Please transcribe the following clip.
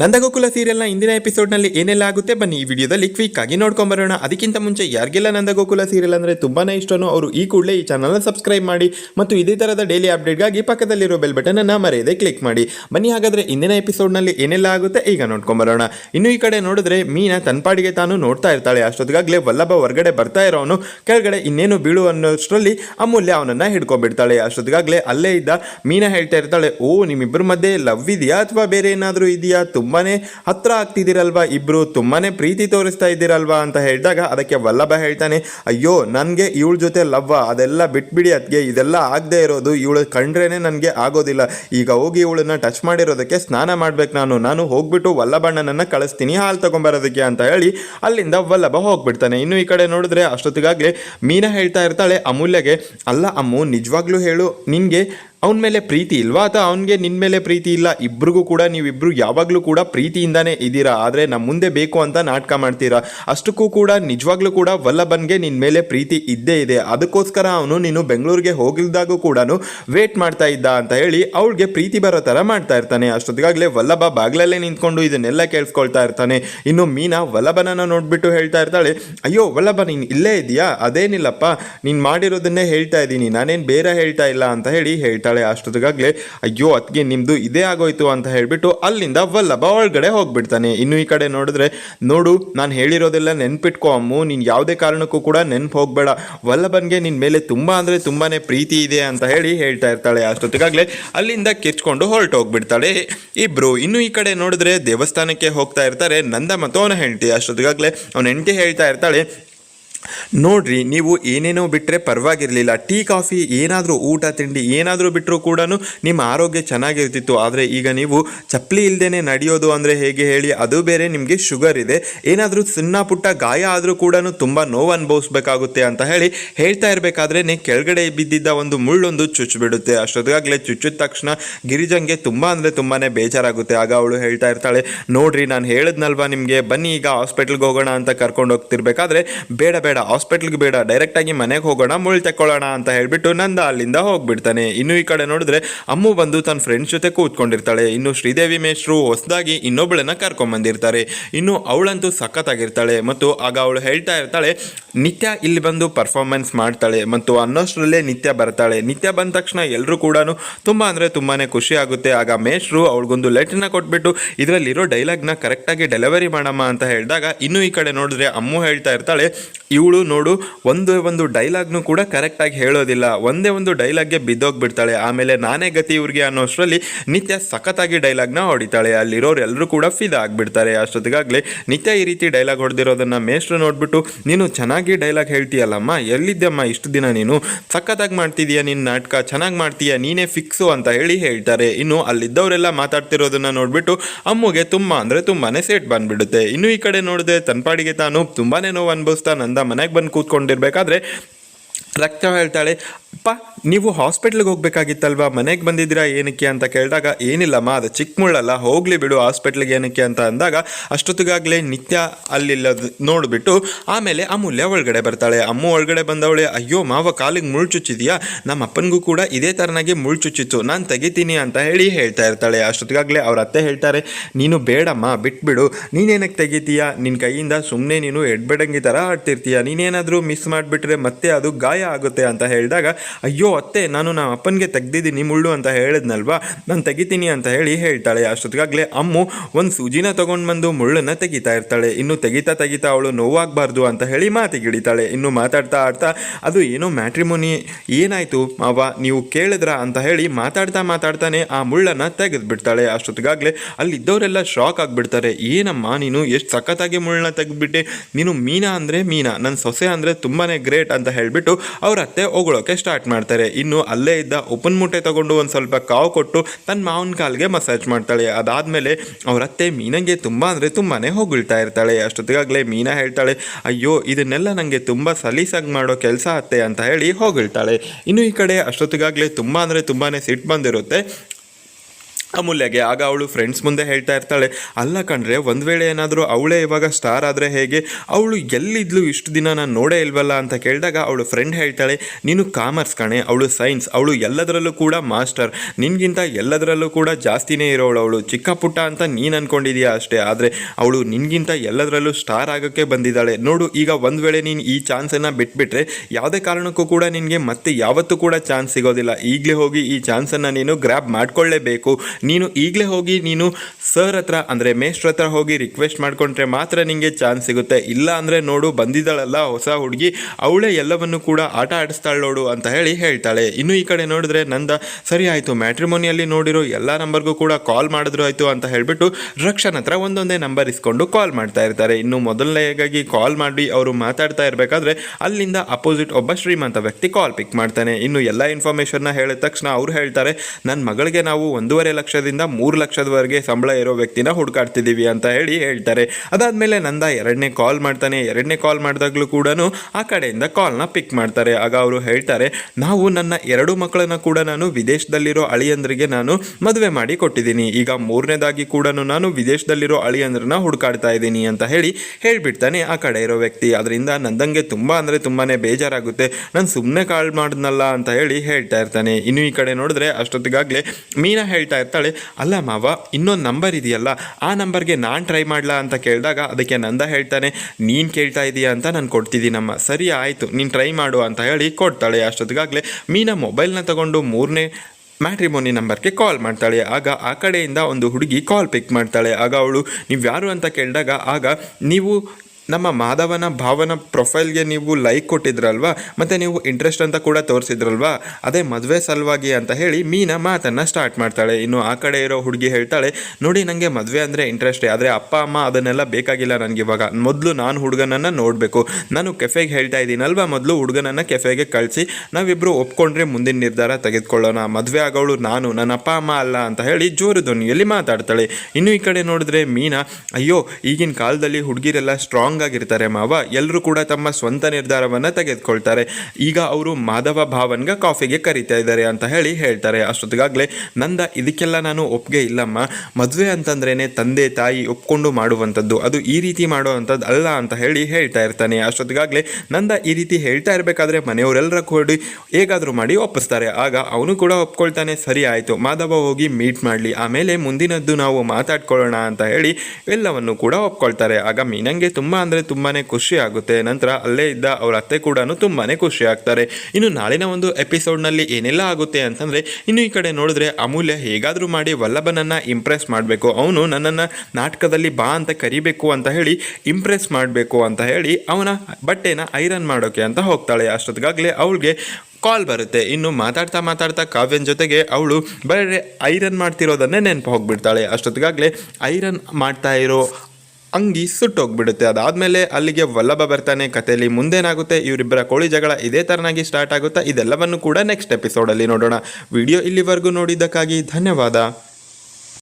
ನಂದಗೋಕುಲ ಸೀರಿಯಲ್ನ ಇಂದಿನ ಎಪಿಸೋಡ್ನಲ್ಲಿ ಏನೆಲ್ಲ ಆಗುತ್ತೆ ಬನ್ನಿ ಈ ವಿಡಿಯೋದಲ್ಲಿ ಕ್ವಿಕ್ ಆಗಿ ನೋಡ್ಕೊಂಬರೋಣ. ಅದಕ್ಕಿಂತ ಮುಂಚೆ ಯಾರಿಗೆಲ್ಲ ನಂದಗೋಕುಲ ಸೀರಿಯಲ್ ಅಂದರೆ ತುಂಬಾನೇ ಇಷ್ಟನೋ ಅವರು ಈ ಕೂಡಲೇ ಈ ಚಾನಲ್ನ ಸಬ್ಸ್ಕ್ರೈಬ್ ಮಾಡಿ ಮತ್ತು ಇದೇ ಥರದ ಡೈಲಿ ಅಪ್ಡೇಟ್ಗಾಗಿ ಪಕ್ಕದಲ್ಲಿರೋ ಬೆಲ್ ಬಟನ್ ಅನ್ನ ಮರೆಯದೆ ಕ್ಲಿಕ್ ಮಾಡಿ. ಬನ್ನಿ ಹಾಗಾದರೆ ಇಂದಿನ ಎಪಿಸೋಡ್ನಲ್ಲಿ ಏನೆಲ್ಲ ಆಗುತ್ತೆ ಈಗ ನೋಡ್ಕೊಂಬರೋಣ. ಇನ್ನು ಈ ಕಡೆ ನೋಡಿದ್ರೆ ಮೀನಾ ತನ್ಪಾಡಿಗೆ ತಾನು ನೋಡ್ತಾ ಇರ್ತಾಳೆ. ಅಷ್ಟೊತ್ತಿಗಾಗಲೇ ವಲ್ಲಭ ಹೊರಗಡೆ ಬರ್ತಾ ಇರೋನು. ಕೆಳಗಡೆ ಇನ್ನೇನು ಬೀಳು ಅನ್ನೋಷ್ಟರಲ್ಲಿ ಅಮೂಲ್ಯ ಅವನನ್ನ ಹಿಡ್ಕೊಂಡ್ಬಿಡ್ತಾಳೆ. ಅಷ್ಟೊತ್ತಿಗಾಗಲೇ ಅಲ್ಲೇ ಇದ್ದ ಮೀನಾ ಹೇಳ್ತಾ ಇರ್ತಾಳೆ, ಓ ನಿಮ್ಮಿಬ್ಬರ ಮಧ್ಯೆ ಲವ್ ಇದೆಯಾ ಅಥವಾ ಬೇರೆ ಏನಾದರೂ ಇದೆಯಾ? ತುಂಬಾನೇ ಹತ್ರ ಆಗ್ತಿದ್ದೀರಲ್ವಾ? ಇಬ್ಬರು ತುಂಬಾ ಪ್ರೀತಿ ತೋರಿಸ್ತಾ ಇದ್ದೀರಲ್ವಾ ಅಂತ ಹೇಳಿದಾಗ ಅದಕ್ಕೆ ವಲ್ಲಭ ಹೇಳ್ತಾನೆ, ಅಯ್ಯೋ, ನನಗೆ ಇವಳ ಜೊತೆ ಲವ್ವ, ಅದೆಲ್ಲ ಬಿಟ್ಬಿಡಿ ಅದಕ್ಕೆ ಇದೆಲ್ಲ ಆಗದೆ ಇರೋದು, ಇವಳು ಕಂಡ್ರೇ ನನಗೆ ಆಗೋದಿಲ್ಲ. ಈಗ ಹೋಗಿ ಇವಳನ್ನ ಟಚ್ ಮಾಡಿರೋದಕ್ಕೆ ಸ್ನಾನ ಮಾಡ್ಬೇಕು ನಾನು. ನಾನು ಹೋಗ್ಬಿಟ್ಟು ವಲ್ಲಭಣ್ಣನನ್ನು ಕಳಿಸ್ತೀನಿ, ಹಾಲು ತಗೊಂಬರೋದಕ್ಕೆ ಅಂತ ಹೇಳಿ ಅಲ್ಲಿಂದ ವಲ್ಲಭ ಹೋಗ್ಬಿಡ್ತಾನೆ. ಇನ್ನು ಈ ಕಡೆ ನೋಡಿದ್ರೆ ಅಷ್ಟೊತ್ತಿಗಾಗಲೇ ಮೀನಾ ಹೇಳ್ತಾ ಇರ್ತಾಳೆ ಅಮೂಲ್ಯಗೆ, ಅಲ್ಲ ಅಮ್ಮು, ನಿಜವಾಗ್ಲೂ ಹೇಳು, ನಿನಗೆ ಅವನ ಮೇಲೆ ಪ್ರೀತಿ ಇಲ್ವಾ ಅಥವಾ ಅವನಿಗೆ ನಿನ್ನ ಮೇಲೆ ಪ್ರೀತಿ ಇಲ್ಲ? ಇಬ್ರಿಗೂ ಕೂಡ, ನೀವಿಬ್ರು ಯಾವಾಗಲೂ ಕೂಡ ಪ್ರೀತಿಯಿಂದನೇ ಇದ್ದೀರಾ? ಆದರೆ ನಮ್ಮ ಮುಂದೆ ಬೇಕು ಅಂತ ನಾಟಕ ಮಾಡ್ತೀರಾ? ಅಷ್ಟಕ್ಕೂ ಕೂಡ, ನಿಜವಾಗ್ಲೂ ಕೂಡ ವಲ್ಲಭನ್ಗೆ ನಿನ್ನ ಮೇಲೆ ಪ್ರೀತಿ ಇದ್ದೇ ಇದೆ. ಅದಕ್ಕೋಸ್ಕರ ಅವನು ನೀನು ಬೆಂಗಳೂರಿಗೆ ಹೋಗಿಲ್ದಾಗೂ ಕೂಡ ವೇಟ್ ಮಾಡ್ತಾ ಇದ್ದ ಅಂತ ಹೇಳಿ ಅವಳಿಗೆ ಪ್ರೀತಿ ಬರೋ ಥರ ಮಾಡ್ತಾ ಇರ್ತಾನೆ. ಅಷ್ಟೊತ್ತಿಗಾಗಲೇ ವಲ್ಲಭ ಬಾಗ್ಲಲ್ಲೇ ನಿಂತ್ಕೊಂಡು ಇದನ್ನೆಲ್ಲ ಕೇಳಿಸ್ಕೊಳ್ತಾ ಇರ್ತಾನೆ. ಇನ್ನು ಮೀನಾ ವಲ್ಲಭನನ್ನ ನೋಡ್ಬಿಟ್ಟು ಹೇಳ್ತಾ ಇರ್ತಾಳೆ, ಅಯ್ಯೋ ವಲ್ಲಭ, ನೀನು ಇಲ್ಲೇ ಇದೆಯಾ? ಅದೇನಿಲ್ಲಪ್ಪ, ನೀನು ಮಾಡಿರೋದನ್ನೇ ಹೇಳ್ತಾ ಇದ್ದೀನಿ ನಾನೇನು ಬೇರೆ ಹೇಳ್ತಾ ಇಲ್ಲ ಅಂತ ಹೇಳಿ ಹೇಳ್ತಾಳೆ. ಅಷ್ಟೊತ್ತಿಗಾಗಲೇ, ಅಯ್ಯೋ ಅದಕ್ಕೆ ನಿಮ್ಮದು ಇದೇ ಆಗೋಯ್ತು ಅಂತ ಹೇಳ್ಬಿಟ್ಟು ಅಲ್ಲಿಂದ ವಲ್ಲಭ ಒಳಗಡೆ ಹೋಗ್ಬಿಡ್ತಾನೆ. ಇನ್ನು ಈ ಕಡೆ ನೋಡಿದ್ರೆ, ನೋಡು, ನಾನು ಹೇಳಿರೋದೆಲ್ಲ ನೆನ್ಪಿಟ್ಕೋ ಅಮ್ಮು, ನೀನು ಯಾವುದೇ ಕಾರಣಕ್ಕೂ ಕೂಡ ನೆನ್ಪು ಹೋಗ್ಬೇಡ. ವಲ್ಲಭನ್ಗೆ ನಿನ್ನ ಮೇಲೆ ತುಂಬ ಅಂದರೆ ತುಂಬಾ ಪ್ರೀತಿ ಇದೆ ಅಂತ ಹೇಳಿ ಹೇಳ್ತಾ ಇರ್ತಾಳೆ ಅಷ್ಟೊತ್ತಿಗಾಗಲೇ, ಅಲ್ಲಿಂದ ಕೆಚ್ಕೊಂಡು ಹೊರಟು ಹೋಗ್ಬಿಡ್ತಾಳೆ ಇಬ್ರು ಇನ್ನು ಈ ಕಡೆ ನೋಡಿದ್ರೆ ದೇವಸ್ಥಾನಕ್ಕೆ ಹೋಗ್ತಾ ಇರ್ತಾರೆ, ನಂದ ಮತ್ತು ಅವನ ಹೆಂಡತಿ. ಅಷ್ಟೊತ್ತಿಗಾಗಲೇ ಅವನ ಹೆಂಡತಿ ಹೇಳ್ತಾ ಇರ್ತಾಳೆ ನೋಡ್ರಿ, ನೀವು ಏನೇನೋ ಬಿಟ್ಟರೆ ಪರವಾಗಿರಲಿಲ್ಲ. ಟೀ, ಕಾಫಿ, ಏನಾದರೂ ಊಟ, ತಿಂಡಿ ಏನಾದರೂ ಬಿಟ್ಟರೂ ಕೂಡ ನಿಮ್ಮ ಆರೋಗ್ಯ ಚೆನ್ನಾಗಿರ್ತಿತ್ತು. ಆದರೆ ಈಗ ನೀವು ಚಪ್ಪಲಿ ಇಲ್ಲದೇ ನಡೆಯೋದು ಅಂದರೆ ಹೇಗೆ ಹೇಳಿ, ಅದು ಬೇರೆ ನಿಮಗೆ ಶುಗರ್ ಇದೆ. ಏನಾದರೂ ಸಣ್ಣ ಪುಟ್ಟ ಗಾಯ ಆದರೂ ಕೂಡ ತುಂಬ ನೋವು ಅನುಭವಿಸ್ಬೇಕಾಗುತ್ತೆ ಅಂತ ಹೇಳಿ ಹೇಳ್ತಾ ಇರಬೇಕಾದ್ರೆ ಕೆಳಗಡೆ ಬಿದ್ದಿದ್ದ ಒಂದು ಮುಳ್ಳೊಂದು ಚುಚ್ಚಿಬಿಡುತ್ತೆ ಅಷ್ಟೊತ್ತಿಗಾಗಲೇ ಚುಚ್ಚಿದ ತಕ್ಷಣ ಗಿರಿಜಂಗೆ ತುಂಬ ಅಂದರೆ ತುಂಬಾ ಬೇಜಾರಾಗುತ್ತೆ. ಆಗ ಅವಳು ಹೇಳ್ತಾ ಇರ್ತಾಳೆ, ನೋಡ್ರಿ, ನಾನು ಹೇಳಿದ್ನಲ್ವಾ ನಿಮಗೆ? ಬನ್ನಿ, ಈಗ ಹಾಸ್ಪಿಟ್ಲ್ಗೆ ಹೋಗೋಣ ಅಂತ ಕರ್ಕೊಂಡು ಹೋಗ್ತಿರ್ಬೇಕಾದ್ರೆ ಬೇಡ ಬೇಡ. ಹಾಸ್ಪಿಟ್ಲ್ಗೆ ಬೇಡ ಡೈರೆಕ್ಟಾಗಿ ಮನೆಗೆ ಹೋಗೋಣ, ಮುಳ್ಳು ತಕ್ಕೊಳ್ಳೋಣ ಅಂತ ಹೇಳ್ಬಿಟ್ಟು ನಂದ ಅಲ್ಲಿಂದ ಹೋಗ್ಬಿಡ್ತಾನೆ. ಇನ್ನು ಈ ಕಡೆ ನೋಡಿದ್ರೆ ಅಮ್ಮು ಬಂದು ತನ್ನ ಫ್ರೆಂಡ್ಸ್ ಜೊತೆ ಕೂತ್ಕೊಂಡಿರ್ತಾಳೆ. ಇನ್ನು ಶ್ರೀದೇವಿ ಮೇಷ್ರು ಹೊಸದಾಗಿ ಇನ್ನೊಬ್ಬಳನ್ನ ಕರ್ಕೊಂಬಂದಿರ್ತಾರೆ. ಇನ್ನು ಅವಳಂತೂ ಸಖತ್ತಾಗಿರ್ತಾಳೆ. ಮತ್ತು ಆಗ ಅವಳು ಹೇಳ್ತಾ ಇರ್ತಾಳೆ ನಿತ್ಯ ಇಲ್ಲಿ ಬಂದು ಪರ್ಫಾರ್ಮೆನ್ಸ್ ಮಾಡ್ತಾಳೆ ಮತ್ತು ಅನ್ನೋಷ್ಟರಲ್ಲೇ ನಿತ್ಯ ಬರ್ತಾಳೆ. ನಿತ್ಯ ಬಂದ ತಕ್ಷಣ ಎಲ್ಲರೂ ಕೂಡ ತುಂಬ ಅಂದರೆ ತುಂಬಾ ಖುಷಿ ಆಗುತ್ತೆ. ಆಗ ಮೇಷ್ರು ಅವಳಿಗೊಂದು ಲೆಟ್ರನ್ನ ಕೊಟ್ಬಿಟ್ಟು ಇದರಲ್ಲಿರೋ ಡೈಲಾಗ್ನ ಕರೆಕ್ಟಾಗಿ ಡೆಲಿವರಿ ಮಾಡಮ್ಮ ಅಂತ ಹೇಳಿದಾಗ ಇನ್ನು ಈ ಕಡೆ ನೋಡಿದ್ರೆ ಅಮ್ಮು ಹೇಳ್ತಾ ಇರ್ತಾಳೆ, ಇವಳು ನೋಡು, ಒಂದೇ ಒಂದು ಡೈಲಾಗ್ನು ಕೂಡ ಕರೆಕ್ಟಾಗಿ ಹೇಳೋದಿಲ್ಲ. ಒಂದೇ ಒಂದು ಡೈಲಾಗ್ಗೆ ಬಿದ್ದೋಗ್ಬಿಡ್ತಾಳೆ. ಆಮೇಲೆ ನಾನೇ ಗತಿ ಇವ್ರಿಗೆ ಅನ್ನೋಷ್ಟರಲ್ಲಿ ನಿತ್ಯ ಸಖತ್ತಾಗಿ ಡೈಲಾಗ್ನ ಹೊಡಿತಾಳೆ. ಅಲ್ಲಿರೋರು ಎಲ್ಲರೂ ಕೂಡ ಫಿದಾ ಆಗಿಬಿಡ್ತಾರೆ. ಅಷ್ಟೊತ್ತಿಗಾಗಲೇ ನಿತ್ಯ ಈ ರೀತಿ ಡೈಲಾಗ್ ಹೊಡೆದಿರೋದನ್ನು ಮೇಷ್ಟ್ರು ನೋಡ್ಬಿಟ್ಟು, ನೀನು ಚೆನ್ನಾಗಿ ಡೈಲಾಗ್ ಹೇಳ್ತೀಯಲ್ಲಮ್ಮ? ಎಲ್ಲಿದ್ದಮ್ಮ ಇಷ್ಟು ದಿನ ನೀನು? ಸಖತ್ತಾಗಿ ಮಾಡ್ತಿದೀಯ ನಿನ್ನ ನಾಟಕ? ಚೆನ್ನಾಗಿ ಮಾಡ್ತೀಯ? ನೀನೇ ಫಿಕ್ಸು ಅಂತ ಹೇಳಿ ಹೇಳ್ತಾರೆ. ಇನ್ನು ಅಲ್ಲಿದ್ದವರೆಲ್ಲ ಮಾತಾಡ್ತಿರೋದನ್ನ ನೋಡ್ಬಿಟ್ಟು ಅಮ್ಮುಗೆ ತುಂಬ ಅಂದರೆ ತುಂಬಾನೇ ಸೇಟ್ ಬಂದ್ಬಿಡುತ್ತೆ. ಇನ್ನು ಈ ಕಡೆ ನೋಡಿದ್ರೆ ತನ್ಪಾಡಿಗೆ ತಾನು ತುಂಬಾನೇ ನೋವು ಅನುಭವಿಸ್ತಾ ನಂದ ಮನೆಗೆ ಬಂದು ಕೂತ್ಕೊಂಡಿರ್ಬೇಕಾದ್ರೆ ರಕ್ತ ಹೇಳ್ತಾಳೆ ಅಪ್ಪ, ನೀವು ಹಾಸ್ಪಿಟ್ಲಿಗೆ ಹೋಗ್ಬೇಕಾಗಿತ್ತಲ್ವಾ? ಮನೆಗೆ ಬಂದಿದ್ದೀರಾ ಏನಕ್ಕೆ ಅಂತ ಕೇಳಿದಾಗ, ಏನಿಲ್ಲಮ್ಮ, ಅದು ಚಿಕ್ಕ ಮುಳ್ಳಲ್ಲ ಹೋಗ್ಲಿ ಬಿಡು, ಹಾಸ್ಪಿಟ್ಲಿಗೆ ಏನಕ್ಕೆ ಅಂತ ಅಂದಾಗ, ಅಷ್ಟೊತ್ತಿಗಾಗಲೇ ನಿತ್ಯ ಅಲ್ಲಿಲ್ಲ ನೋಡಿಬಿಟ್ಟು, ಆಮೇಲೆ ಅಮೂಲ್ಯ ಒಳಗಡೆ ಬರ್ತಾಳೆ. ಅಮ್ಮ ಒಳಗಡೆ ಬಂದವಳೆ, ಅಯ್ಯೋ, ಮಾವ ಕಾಲಿಗೆ ಮುಳ್ಳು ಚುಚ್ಚಿದೆಯಾ ನಮ್ಮ ಅಪ್ಪನಿಗೂ ಕೂಡ ಇದೇ ಥರನಾಗಿ ಮುಳ್ಳು ಚುಚ್ಚಿತ್ತು ನಾನು ತೆಗಿತೀನಿ ಅಂತ ಹೇಳಿ ಹೇಳ್ತಾ ಇರ್ತಾಳೆ. ಅಷ್ಟೊತ್ತಿಗಾಗಲೇ ಅವ್ರ ಅತ್ತೆ ಹೇಳ್ತಾರೆ, ನೀನು ಬೇಡಮ್ಮ, ಬಿಟ್ಬಿಡು. ನೀನೇನಕ್ಕೆ ತೆಗಿತೀಯಾ? ನಿನ್ನ ಕೈಯಿಂದ ಸುಮ್ಮನೆ ನೀನು ಎಡ್ಬೇಡಂಗಿ ಥರ ಆಡ್ತಿರ್ತೀಯ? ನೀನೇನಾದರೂ ಮಿಸ್ ಮಾಡಿಬಿಟ್ರೆ ಮತ್ತೆ ಅದು ಗಾಯ ಆಗುತ್ತೆ ಅಂತ ಹೇಳಿದಾಗ ಅಯ್ಯೋ ಅತ್ತೆ, ನಾನು ನಮ್ಮ ಅಪ್ಪನಿಗೆ ತೆಗ್ದಿದ್ದೀನಿ, ಮುಳ್ಳು ಅಂತ ಹೇಳಿದ್ನಲ್ವಾ? ನಾನು ತೆಗಿತೀನಿ ಅಂತ ಹೇಳಿ ಹೇಳ್ತಾಳೆ. ಅಷ್ಟೊತ್ತಿಗಾಗಲೇ ಅಮ್ಮು ಒಂದು ಸೂಜಿನ ತೊಗೊಂಡು ಬಂದು ಮುಳ್ಳನ್ನು ತೆಗಿತಾ ಇರ್ತಾಳೆ. ಇನ್ನು ತೆಗಿತಾ ತೆಗಿತಾ ಅವಳು ನೋವಾಗಬಾರ್ದು ಅಂತ ಹೇಳಿ ಮಾತಿಗಿಡಿತಾಳೆ. ಇನ್ನು ಮಾತಾಡ್ತಾ ಆಡ್ತಾ, ಅದು ಏನೋ ಮ್ಯಾಟ್ರಿಮೋನಿ? ಏನಾಯಿತು? ಮಾವ, ನೀವು ಕೇಳಿದ್ರ? ಅಂತ ಹೇಳಿ ಮಾತಾಡ್ತಾ ಮಾತಾಡ್ತಾನೆ ಆ ಮುಳ್ಳನ್ನು ತೆಗೆದ್ಬಿಡ್ತಾಳೆ. ಅಷ್ಟೊತ್ತಿಗಾಗಲೇ ಅಲ್ಲಿದ್ದವರೆಲ್ಲ ಶಾಕ್ ಆಗಿಬಿಡ್ತಾರೆ. ಏನಮ್ಮ ನೀನು? ಎಷ್ಟು ಸಖತ್ತಾಗಿ ಮುಳ್ಳನ್ನ ತೆಗೆದುಬಿಟ್ಟೆ? ನೀನು ಮೀನಾ ಅಂದರೆ ಮೀನಾ? ನನ್ನ ಸೊಸೆ ಅಂದರೆ ತುಂಬಾ ಗ್ರೇಟ್ ಅಂತ ಹೇಳಿಬಿಟ್ಟು ಅವ್ರ ಅತ್ತೆ ಹೊಗಳೋಕೆ ಸ್ಟಾರ್ಟ್ ಮಾಡ್ತಾರೆ. ಇನ್ನು ಅಲ್ಲೇ ಇದ್ದ ಉಪ್ಪನ್ ಮೂಟೆ ತಗೊಂಡು ಒಂದು ಸ್ವಲ್ಪ ಕಾವು ಕೊಟ್ಟು ತನ್ನ ಮಾವನ ಕಾಲಿಗೆ ಮಸಾಜ್ ಮಾಡ್ತಾಳೆ. ಅದಾದಮೇಲೆ ಅವ್ರ ಅತ್ತೆ ಮೀನಂಗೆ ತುಂಬ ಅಂದರೆ ತುಂಬಾ ಹೊಗಳ್ತಾ ಇರ್ತಾಳೆ. ಅಷ್ಟೊತ್ತಿಗಾಗಲೇ ಮೀನಾ ಹೇಳ್ತಾಳೆ, ಅಯ್ಯೋ, ಇದನ್ನೆಲ್ಲ ನನಗೆ ತುಂಬ ಸಲೀಸಾಗಿ ಮಾಡೋ ಕೆಲಸ ಅತ್ತೆ ಅಂತ ಹೇಳಿ ಹೊಗಳ್ತಾಳೆ. ಇನ್ನು ಈ ಕಡೆ ಅಷ್ಟೊತ್ತಿಗಾಗಲೇ ತುಂಬ ಅಂದರೆ ತುಂಬಾ ಸಿಟ್ಟು ಬಂದಿರುತ್ತೆ. ಅಮೂಲ್ಯಗೆ. ಆಗ ಅವಳು ಫ್ರೆಂಡ್ಸ್ ಮುಂದೆ ಹೇಳ್ತಾ ಇರ್ತಾಳೆ, ಅಲ್ಲ ಕಣ್ರೆ, ಒಂದು ವೇಳೆ ಏನಾದರೂ ಅವಳೇ ಇವಾಗ ಸ್ಟಾರ್ ಆದರೆ ಹೇಗೆ? ಅವಳು ಎಲ್ಲಿದ್ಲು ಇಷ್ಟು ದಿನ ನಾನು ನೋಡೇ ಇಲ್ವಲ್ಲ? ಅಂತ ಕೇಳಿದಾಗ ಅವಳು ಫ್ರೆಂಡ್ ಹೇಳ್ತಾಳೆ, ನೀನು ಕಾಮರ್ಸ್ ಕಣೆ, ಅವಳು ಸೈನ್ಸ್ ಅವಳು ಎಲ್ಲದರಲ್ಲೂ ಕೂಡ ಮಾಸ್ಟರ್ ನಿನಗಿಂತ ಎಲ್ಲದರಲ್ಲೂ ಕೂಡ ಜಾಸ್ತಿನೇ ಇರೋಳು ಅವಳು. ಚಿಕ್ಕ ಪುಟ್ಟ ಅಂತ ನೀನು ಅಂದ್ಕೊಂಡಿದೀಯಾ ಅಷ್ಟೇ, ಆದರೆ ಅವಳು ನಿನಗಿಂತ ಎಲ್ಲದರಲ್ಲೂ ಸ್ಟಾರ್ ಆಗೋಕ್ಕೆ ಬಂದಿದ್ದಾಳೆ. ನೋಡು, ಈಗ ಒಂದು ವೇಳೆ ನೀನು ಈ ಚಾನ್ಸನ್ನು ಬಿಟ್ಬಿಟ್ರೆ, ಯಾವುದೇ ಕಾರಣಕ್ಕೂ ಕೂಡ ನಿನಗೆ ಮತ್ತೆ ಯಾವತ್ತೂ ಕೂಡ ಚಾನ್ಸ್ ಸಿಗೋದಿಲ್ಲ. ಈಗಲೇ ಹೋಗಿ ಈ ಚಾನ್ಸನ್ನು ನೀನು ಗ್ರ್ಯಾಬ್ ಮಾಡ್ಕೊಳ್ಳೇಬೇಕು. ನೀನು ಈಗಲೇ ಹೋಗಿ, ನೀನು ಸರ್ ಹತ್ರ, ಅಂದರೆ ಮೇಷ್ಟ್ರ ಹತ್ರ ಹೋಗಿ ರಿಕ್ವೆಸ್ಟ್ ಮಾಡಿಕೊಂಡ್ರೆ ಮಾತ್ರ ನಿಮಗೆ ಚಾನ್ಸ್ ಸಿಗುತ್ತೆ. ಇಲ್ಲ ಅಂದರೆ ನೋಡು, ಬಂದಿದ್ದಾಳಲ್ಲ ಹೊಸ ಹುಡುಗಿ, ಅವಳೇ ಎಲ್ಲವನ್ನು ಕೂಡ ಆಟ ಆಡಿಸ್ತಾಳೆ ನೋಡು ಅಂತ ಹೇಳಿ ಹೇಳ್ತಾಳೆ. ಇನ್ನು ಈ ಕಡೆ ನೋಡಿದ್ರೆ ನಂದ, ಸರಿ ಆಯಿತು ಮ್ಯಾಟ್ರಿಮೋನಿಯಲ್ಲಿ ನೋಡಿರೋ, ಎಲ್ಲ ನಂಬರ್ಗೂ ಕೂಡ ಕಾಲ್ ಮಾಡಿದ್ರು ಆಯಿತು ಅಂತ ಹೇಳಿಬಿಟ್ಟು ರಕ್ಷನ್ ಹತ್ರ ಒಂದೊಂದೇ ನಂಬರ್ ಇಸ್ಕೊಂಡು ಕಾಲ್ ಮಾಡ್ತಾ ಇರ್ತಾರೆ. ಇನ್ನು ಮೊದಲನೇಗಾಗಿ ಕಾಲ್ ಮಾಡಿ ಅವರು ಮಾತಾಡ್ತಾ ಇರಬೇಕಾದ್ರೆ ಅಲ್ಲಿಂದ ಅಪೋಸಿಟ್ ಒಬ್ಬ ಶ್ರೀಮಂತ ವ್ಯಕ್ತಿ ಕಾಲ್ ಪಿಕ್ ಮಾಡ್ತಾನೆ. ಇನ್ನು ಎಲ್ಲ ಇನ್ಫಾರ್ಮೇಷನ್ನ ಹೇಳಿದ ತಕ್ಷಣ ಅವ್ರು ಹೇಳ್ತಾರೆ ನನ್ನ ಮಗಳಿಗೆ ನಾವು ಒಂದೂವರೆ ಲಕ್ಷದಿಂದ ಮೂರು ಲಕ್ಷದವರೆಗೆ ಸಂಬಳ ಇರೋ ವ್ಯಕ್ತಿನ ಹುಡುಕಾಡ್ತಿದ್ದೀವಿ ಅಂತ ಹೇಳಿ ಹೇಳ್ತಾರೆ. ಅದಾದಮೇಲೆ ನಂದ ಎರಡನೇ ಕಾಲ್ ಮಾಡ್ತಾನೆ. ಎರಡನೇ ಕಾಲ್ ಮಾಡಿದಾಗಲೂ ಕೂಡ ಆ ಕಡೆಯಿಂದ ಕಾಲ್ನ ಪಿಕ್ ಮಾಡ್ತಾರೆ. ಆಗ ಅವರು ಹೇಳ್ತಾರೆ, ನಾವು ನನ್ನ ಎರಡು ಮಕ್ಕಳನ್ನ ಕೂಡ ನಾನು ವಿದೇಶದಲ್ಲಿರೋ ಅಳಿಯಂದ್ರಿಗೆ ನಾನು ಮದುವೆ ಮಾಡಿ ಕೊಟ್ಟಿದ್ದೀನಿ. ಈಗ ಮೂರನೇದಾಗಿ ಕೂಡ ನಾನು ವಿದೇಶದಲ್ಲಿರೋ ಅಳಿಯಂದ್ರನ್ನ ಹುಡುಕಾಡ್ತಾ ಇದ್ದೀನಿ ಅಂತ ಹೇಳಿ ಹೇಳ್ಬಿಡ್ತಾನೆ ಆ ಕಡೆ ಇರೋ ವ್ಯಕ್ತಿ. ಅದರಿಂದ ನಂದಂಗೆ ತುಂಬ ಅಂದರೆ ತುಂಬಾ ಬೇಜಾರಾಗುತ್ತೆ. ನಾನು ಸುಮ್ಮನೆ ಕಾಲ್ ಮಾಡಿದ್ನಲ್ಲ ಅಂತ ಹೇಳಿ ಹೇಳ್ತಾ ಇರ್ತಾನೆ. ಇನ್ನು ಈ ಕಡೆ ನೋಡಿದ್ರೆ ಅಷ್ಟೊತ್ತಿಗಾಗಲೇ ಮೀನಾ ಹೇಳ್ತಾ ಇರ್ತಾಳೆ. ಅಲ್ಲ ಮಾವ, ಇನ್ನೊಂದು ನಂಬರ್ ಇದೆಯಲ್ಲ, ಆ ನಂಬರ್ಗೆ ನಾನು ಟ್ರೈ ಮಾಡಲಾ ಅಂತ ಕೇಳಿದಾಗ ಅದಕ್ಕೆ ನಂದ ಹೇಳ್ತಾನೆ, ನೀನು ಕೇಳ್ತಾ ಇದೀಯಾ ಅಂತ ನಾನು ಕೊಡ್ತಿದ್ದೀನಮ್ಮ, ಸರಿ ಆಯಿತು, ನೀನು ಟ್ರೈ ಮಾಡು ಅಂತ ಹೇಳಿ ಕೊಡ್ತಾಳೆ. ಅಷ್ಟೊತ್ತಿಗಾಗಲೇ ಮೀನಾ ಮೊಬೈಲ್ನ ತಗೊಂಡು ಮೂರನೇ ಮ್ಯಾಟ್ರಿಮೋನಿ ನಂಬರ್ಗೆ ಕಾಲ್ ಮಾಡ್ತಾಳೆ. ಆಗ ಆ ಕಡೆಯಿಂದ ಒಂದು ಹುಡುಗಿ ಕಾಲ್ ಪಿಕ್ ಮಾಡ್ತಾಳೆ. ಆಗ ಅವಳು, ನೀವು ಯಾರು? ಅಂತ ಕೇಳಿದಾಗ, ಆಗ, ನೀವು ನಮ್ಮ ಮಾಧವನ ಭಾವನ ಪ್ರೊಫೈಲ್ಗೆ ನೀವು ಲೈಕ್ ಕೊಟ್ಟಿದ್ರಲ್ವಾ? ಮತ್ತು ನೀವು ಇಂಟ್ರೆಸ್ಟ್ ಅಂತ ಕೂಡ ತೋರಿಸಿದ್ರಲ್ವಾ? ಅದೇ ಮದುವೆ ಸಲುವಾಗಿ ಅಂತ ಹೇಳಿ ಮೀನಾ ಮಾತನ್ನು ಸ್ಟಾರ್ಟ್ ಮಾಡ್ತಾಳೆ. ಇನ್ನು ಆ ಕಡೆ ಇರೋ ಹುಡುಗಿ ಹೇಳ್ತಾಳೆ, ನೋಡಿ ನನಗೆ ಮದುವೆ ಅಂದರೆ ಇಂಟ್ರೆಸ್ಟೇ ಆದರೆ ಅಪ್ಪ, ಅಮ್ಮ ಅದನ್ನೆಲ್ಲ ಬೇಕಾಗಿಲ್ಲ ನನಗೆ ಇವಾಗ. ಮೊದಲು ನಾನು ಹುಡುಗನನ್ನು ನೋಡಬೇಕು. ನಾನು ಕೆಫೆಗೆ ಹೇಳ್ತಾ ಇದ್ದೀನಲ್ವಾ? ಮೊದಲು ಹುಡುಗನನ್ನು ಕೆಫೆಗೆ ಕಳಿಸಿ ನಾವಿಬ್ಬರು ಒಪ್ಕೊಂಡ್ರೆ ಮುಂದಿನ ನಿರ್ಧಾರ ತೆಗೆದುಕೊಳ್ಳೋಣ. ಮದುವೆ ಆಗೋಳು ನಾನು, ನನ್ನ ಅಪ್ಪ, ಅಮ್ಮ ಅಲ್ಲ ಅಂತ ಹೇಳಿ ಜೋರು ಧ್ವನಿಯಲ್ಲಿ ಮಾತಾಡ್ತಾಳೆ. ಇನ್ನು ಈ ಕಡೆ ನೋಡಿದ್ರೆ ಮೀನಾ, ಅಯ್ಯೋ, ಈಗಿನ ಕಾಲದಲ್ಲಿ ಹುಡುಗಿರೆಲ್ಲ ಸ್ಟ್ರಾಂಗ್ ಆಗಿರ್ತಾರೆ ಮಾವ. ಎಲ್ಲರೂ ಕೂಡ ತಮ್ಮ ಸ್ವಂತ ನಿರ್ಧಾರವನ್ನು ತೆಗೆದುಕೊಳ್ತಾರೆ. ಈಗ ಅವರು ಮಾಧವ ಭಾವನ್ಗೆ ಕಾಫಿಗೆ ಕರಿತಾ ಇದ್ದಾರೆ ಅಂತ ಹೇಳಿ ಹೇಳ್ತಾರೆ. ಅಷ್ಟೊತ್ತಿಗಾಗಲೇ, ನಂದ, ಇದಕ್ಕೆಲ್ಲ ನಾನು ಒಪ್ಪಿಗೆ ಇಲ್ಲಮ್ಮ. ಮದುವೆ ಅಂತಂದ್ರೇನೆ ತಂದೆ ತಾಯಿ ಒಪ್ಕೊಂಡು ಮಾಡುವಂಥದ್ದು. ಅದು ಈ ರೀತಿ ಮಾಡುವಂಥದ್ದು ಅಲ್ಲ ಅಂತ ಹೇಳಿ ಹೇಳ್ತಾ ಇರ್ತಾನೆ. ಅಷ್ಟೊತ್ತಿಗಾಗಲೇ, ನಂದ, ಈ ರೀತಿ ಹೇಳ್ತಾ ಇರಬೇಕಾದ್ರೆ ಮನೆಯವರೆಲ್ಲರ ಕೂಡಿ, ಹೇಗಾದರೂ ಮಾಡಿ ಒಪ್ಪಿಸ್ತಾರೆ. ಆಗ ಅವನು ಕೂಡ ಒಪ್ಕೊಳ್ತಾನೆ. ಸರಿ ಆಯಿತು. ಮಾಧವ ಹೋಗಿ ಮೀಟ್ ಮಾಡಲಿ. ಆಮೇಲೆ ಮುಂದಿನದ್ದು ನಾವು ಮಾತಾಡ್ಕೊಳ್ಳೋಣ ಅಂತ ಹೇಳಿ ಎಲ್ಲವನ್ನು ಕೂಡ ಒಪ್ಕೊಳ್ತಾರೆ. ಆಗ ಮೀನಂಗೆ ತುಂಬ ಅಂದರೆ ತುಂಬಾ ಖುಷಿ ಆಗುತ್ತೆ. ನಂತರ ಅಲ್ಲೇ ಇದ್ದ ಅವ್ರ ಅತ್ತೆ ಕೂಡ ತುಂಬಾ ಖುಷಿ ಆಗ್ತಾರೆ. ಇನ್ನು ನಾಳಿನ ಒಂದು ಎಪಿಸೋಡ್ನಲ್ಲಿ ಏನೆಲ್ಲ ಆಗುತ್ತೆ ಅಂತಂದರೆ, ಇನ್ನು ಈ ಕಡೆ ನೋಡಿದ್ರೆ ಅಮೂಲ್ಯ ಹೇಗಾದರೂ ಮಾಡಿ ವಲ್ಲಭನನ್ನು ಇಂಪ್ರೆಸ್ ಮಾಡಬೇಕು. ಅವನು ನನ್ನನ್ನು ನಾಟಕದಲ್ಲಿ ಬಾ ಅಂತ ಕರಿಬೇಕು ಅಂತ ಹೇಳಿ ಇಂಪ್ರೆಸ್ ಮಾಡಬೇಕು ಅಂತ ಹೇಳಿ ಅವನ ಬಟ್ಟೆನ ಐರನ್ ಮಾಡೋಕೆ ಅಂತ ಹೋಗ್ತಾಳೆ. ಅಷ್ಟೊತ್ತಿಗಾಗಲೇ ಅವಳಿಗೆ ಕಾಲ್ ಬರುತ್ತೆ. ಇನ್ನು ಮಾತಾಡ್ತಾ ಮಾತಾಡ್ತಾ ಕಾವ್ಯನ ಜೊತೆಗೆ ಅವಳು ಬರೀ ಐರನ್ ಮಾಡ್ತಿರೋದನ್ನೇ ನೆನಪು ಹೋಗ್ಬಿಡ್ತಾಳೆ. ಅಷ್ಟೊತ್ತಿಗಾಗಲೇ ಐರನ್ ಮಾಡ್ತಾ ಇರೋ ಅಂಗಿ ಸುಟ್ಟೋಗ್ಬಿಡುತ್ತೆ. ಅದಾದಮೇಲೆ ಅಲ್ಲಿಗೆ ವಲ್ಲಭ ಬರ್ತಾನೆ, ಕಥೆಯಲ್ಲಿ ಮುಂದೇನಾಗುತ್ತೆ? ಇವರಿಬ್ಬರ ಕೋಳಿ ಜಗಳ ಇದೇ ಥರನಾಗಿ ಸ್ಟಾರ್ಟ್ ಆಗುತ್ತಾ? ಇದೆಲ್ಲವನ್ನು ಕೂಡ ನೆಕ್ಸ್ಟ್ ಎಪಿಸೋಡಲ್ಲಿ ನೋಡೋಣ. ವಿಡಿಯೋ ಇಲ್ಲಿವರೆಗೂ ನೋಡಿದ್ದಕ್ಕಾಗಿ ಧನ್ಯವಾದ.